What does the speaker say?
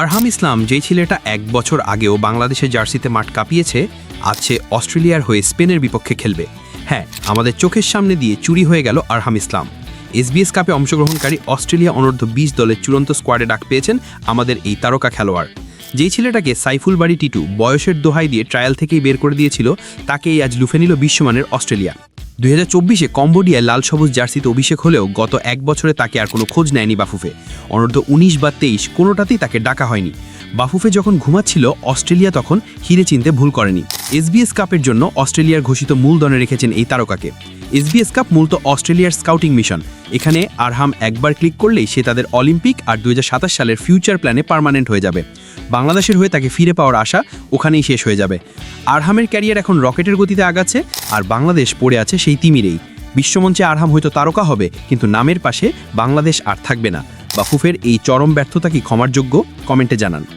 আরহাম ইসলাম, যেই ছেলেটা এক বছর আগেও বাংলাদেশের জার্সিতে মাঠ কাঁপিয়েছে, আজ সে অস্ট্রেলিয়ার হয়ে স্পেনের বিপক্ষে খেলবে। হ্যাঁ আমাদের চোখের সামনে দিয়ে চুরি হয়ে গেল আরহাম ইসলাম। এসবিএস কাপে অংশগ্রহণকারী অস্ট্রেলিয়া অনূর্ধ্ব বিশ দলের চূড়ান্ত স্কোয়াডে ডাক পেয়েছেন আমাদের এই তারকা খেলোয়াড়। যেই ছেলেটাকে সাইফুল বাড়ি টিটু বয়সের দোহাই দিয়ে ট্রায়াল থেকেই বের করে দিয়েছিল, তাকেই আজ লুফে নিল বিশ্বমানের অস্ট্রেলিয়া। দুই হাজার চব্বিশে কম্বোডিয়ায় লাল সবুজ জার্সিতে অভিষেক হলেও গত এক বছরে তাকে আর কোনো খোঁজ নেয়নি বাফুফে। অনূর্ধ্ব উনিশ বা তেইশ কোনোটাতেই তাকে ডাকা হয়নি। বাফুফে যখন ঘুমাচ্ছিল, অস্ট্রেলিয়া তখন হিরে চিনতে ভুল করেনি। এসবিএস কাপের জন্য অস্ট্রেলিয়ার ঘোষিত মূল দনে রেখেছেন এই তারকাকে। এসবিএস কাপ মূলত অস্ট্রেলিয়ার স্কাউটিং মিশন। এখানে আরহাম একবার ক্লিক করলেই সে তাদের অলিম্পিক আর দু হাজার সাতাশ সালের ফিউচার প্ল্যানে পারমানেন্ট হয়ে যাবে। বাংলাদেশের হয়ে তাকে ফিরে পাওয়ার আশা ওখানেই শেষ হয়ে যাবে। আরহামের ক্যারিয়ার এখন রকেটের গতিতে আগাচ্ছে আর বাংলাদেশ পড়ে আছে সেই তিমিরেই। বিশ্বমঞ্চে আরহাম হয়তো তারকা হবে, কিন্তু নামের পাশে বাংলাদেশ আর থাকবে না। বাফুফের এই চরম ব্যর্থতা কি ক্ষমার যোগ্য? কমেন্টে জানান।